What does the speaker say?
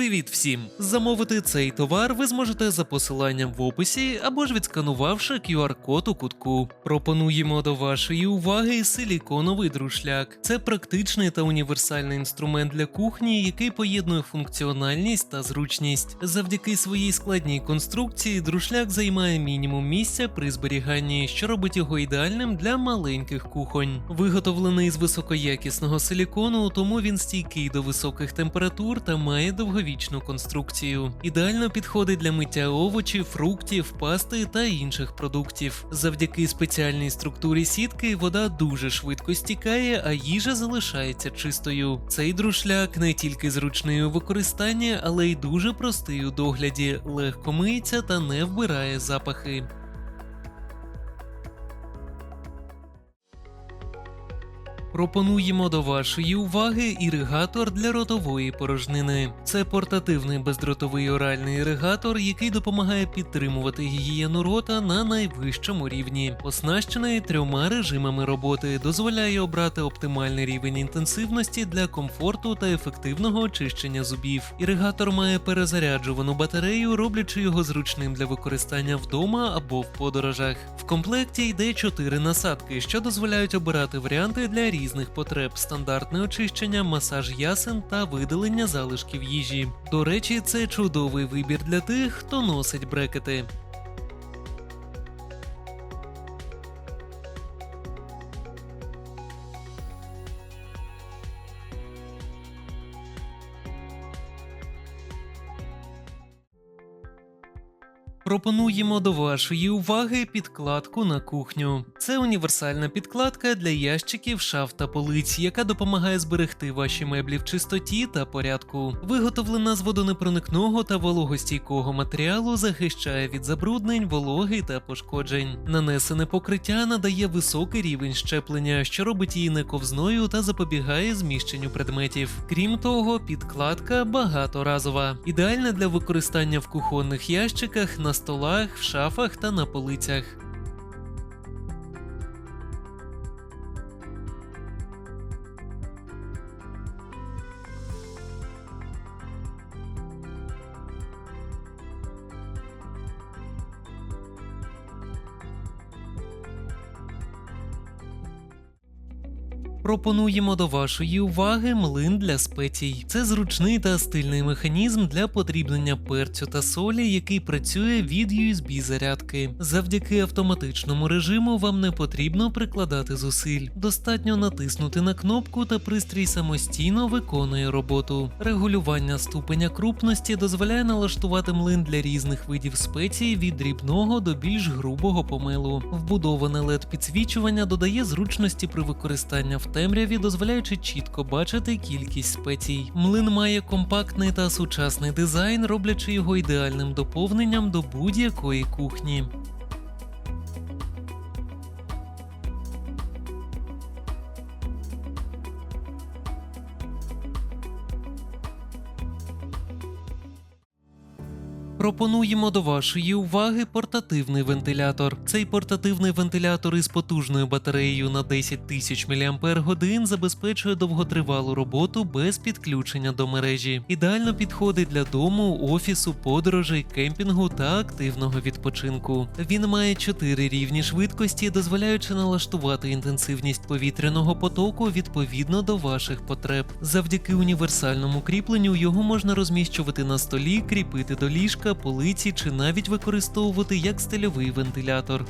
Привіт всім! Замовити цей товар ви зможете за посиланням в описі або ж відсканувавши QR-код у кутку. Пропонуємо до вашої уваги силіконовий друшляк. Це практичний та універсальний інструмент для кухні, який поєднує функціональність та зручність. Завдяки своїй складній конструкції друшляк займає мінімум місця при зберіганні, що робить його ідеальним для маленьких кухонь. Виготовлений з високоякісного силікону, тому він стійкий до високих температур та має довговічну конструкцію. Ідеально підходить для миття овочів, фруктів, пасти та інших продуктів. Завдяки спеціальній структурі сітки вода дуже швидко стікає, а їжа залишається чистою. Цей друшляк не тільки зручний у використанні, але й дуже простий у догляді, легко миється та не вбирає запахи. Пропонуємо до вашої уваги іригатор для ротової порожнини. Це портативний бездротовий оральний іригатор, який допомагає підтримувати гігієну рота на найвищому рівні. Оснащений трьома режимами роботи, дозволяє обрати оптимальний рівень інтенсивності для комфорту та ефективного очищення зубів. Іригатор має перезаряджувану батарею, роблячи його зручним для використання вдома або в подорожах. В комплекті йде чотири насадки, що дозволяють обирати варіанти для різних потреб: стандартне очищення, масаж ясен та видалення залишків їжі. До речі, це чудовий вибір для тих, хто носить брекети. Пропонуємо до вашої уваги підкладку на кухню. Це універсальна підкладка для ящиків, шаф та полиць, яка допомагає зберегти ваші меблі в чистоті та порядку. Виготовлена з водонепроникного та вологостійкого матеріалу, захищає від забруднень, вологи та пошкоджень. Нанесене покриття надає високий рівень щеплення, що робить її не ковзною та запобігає зміщенню предметів. Крім того, підкладка багаторазова, ідеальна для використання в кухонних ящиках, на столах, в шафах та на полицях. Пропонуємо до вашої уваги млин для спецій. Це зручний та стильний механізм для подрібнення перцю та солі, який працює від USB зарядки. Завдяки автоматичному режиму вам не потрібно прикладати зусиль. Достатньо натиснути на кнопку та пристрій самостійно виконує роботу. Регулювання ступеня крупності дозволяє налаштувати млин для різних видів спецій від дрібного до більш грубого помилу. Вбудоване led підсвічування додає зручності при використанні в темряві, дозволяючи чітко бачити кількість спецій. Млин має компактний та сучасний дизайн, роблячи його ідеальним доповненням до будь-якої кухні. Пропонуємо до вашої уваги портативний вентилятор. Цей портативний вентилятор із потужною батареєю на 10 тисяч мАч забезпечує довготривалу роботу без підключення до мережі. Ідеально підходить для дому, офісу, подорожей, кемпінгу та активного відпочинку. Він має 4 рівні швидкості, дозволяючи налаштувати інтенсивність повітряного потоку відповідно до ваших потреб. Завдяки універсальному кріпленню його можна розміщувати на столі, кріпити до ліжка, полиці чи навіть використовувати як стильовий вентилятор.